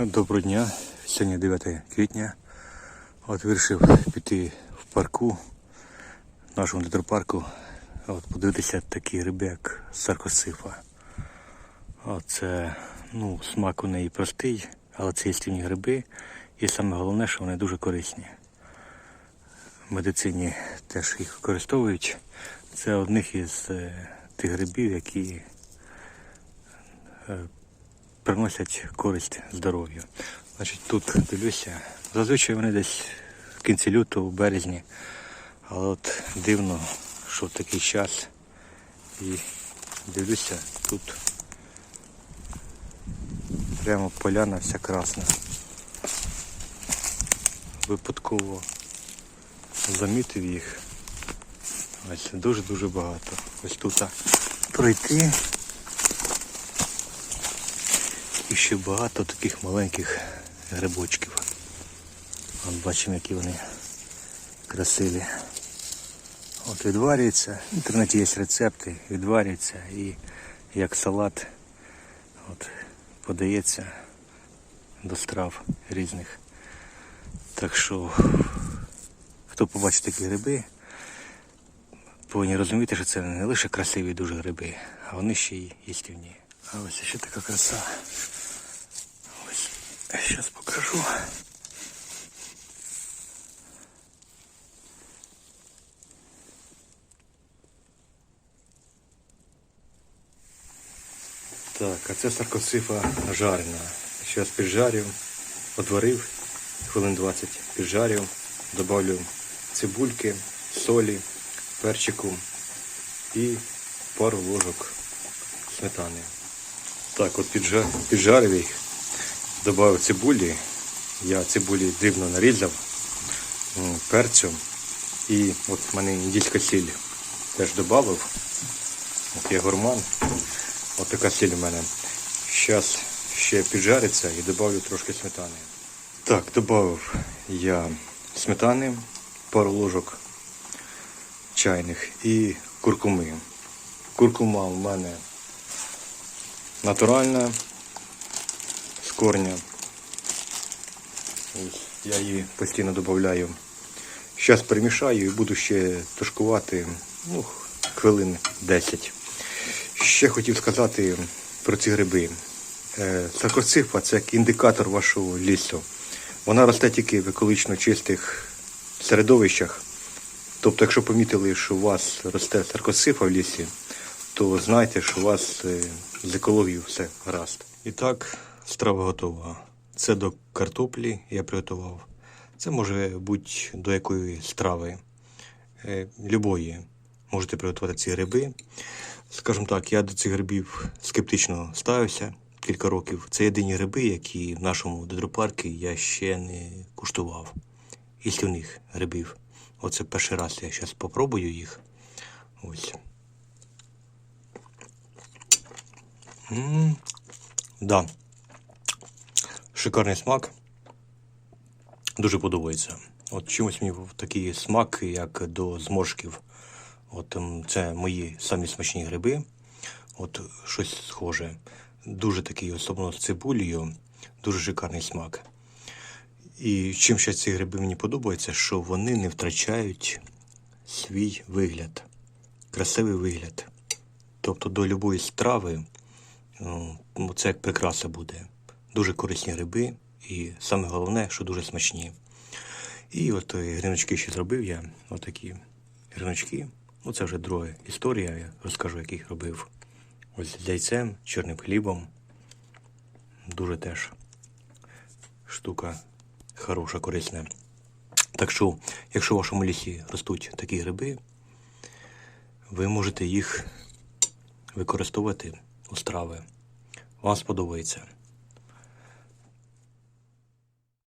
Доброго дня. Сьогодні 9 квітня. От вирішив піти в парку, в нашому дендропарку, от подивитися такі риби, як саркосифа. Оце, ну, смак у неї простий, але це їстівні гриби. І саме головне, що вони дуже корисні. В медицині теж їх використовують. Це одних із е, тих грибів, які приносять користь здоров'ю. Значить, тут дивлюся. Зазвичай вони десь в кінці лютого, в березні. Але от дивно, що такий час. І дивлюся, тут прямо поляна вся красна. Випадково замітив їх. Ось дуже-дуже багато. Ось тут пройти. І ще багато таких маленьких грибочків. От бачимо, які вони красиві. От відварюється. В інтернеті є рецепти, відварюється і як салат от, подається до страв різних. Так що, хто побачить такі гриби, повинні розуміти, що це не лише красиві дуже гриби, а вони ще й їстівні. А ось ще така краса. Ось, зараз покажу. Так, а це саркосифа жарена. Зараз піджарю, отварив, хвилин 20 піджарю, добавлю цибульки, солі, перчику і пару ложок сметани. Так, от піджа- піджарив їх, додав цибулі. Я цибулі дрібно нарізав, перцю. І от в мене індійська сіль теж додав. От я гурман. От така сіль у мене. Зараз ще піджариться і додав трошки сметани. Так, додав я сметани, пару ложок чайних і куркуми. Куркума у мене натуральна з корня. Я її постійно додаю. Зараз перемішаю і буду ще тушкувати ну, хвилин 10. Ще хотів сказати про ці гриби. Е, Саркоцифа це як індикатор вашого лісу. Вона росте тільки в екологічно чистих середовищах. Тобто, якщо помітили, що у вас росте саркоцифа в лісі, то знайте, що у вас е, все гаразд. І так, страва готова. Це до картоплі я приготував. Це може бути до якої страви. Е, любої. Можете приготувати ці гриби. Скажімо так, я до цих грибів скептично ставився кілька років. Це єдині гриби, які в нашому дендропарку я ще не куштував. Істівних грибів. Оце перший раз я зараз попробую їх. Ось. М, Да. Шикарний смак. Дуже подобається. От чимось мені такий смак, як до зморшків. От ем, це мої самі смачні гриби. От щось схоже. Дуже такий, особливо з цибулею, дуже шикарний смак. І чим ще ці гриби мені подобаються, що вони не втрачають свій вигляд, красивий вигляд. Тобто до любої страви це як прикраса буде. Дуже корисні гриби, і саме головне, що дуже смачні. І от е, гриночки ще зробив я. Отакі гриночки. Ну, це вже друга історія, я розкажу, як їх робив. Ось з яйцем, чорним хлібом. Дуже теж штука хороша, корисна. Так що, якщо в вашому лісі ростуть такі гриби, ви можете їх використовувати у страви. Вам сподобається.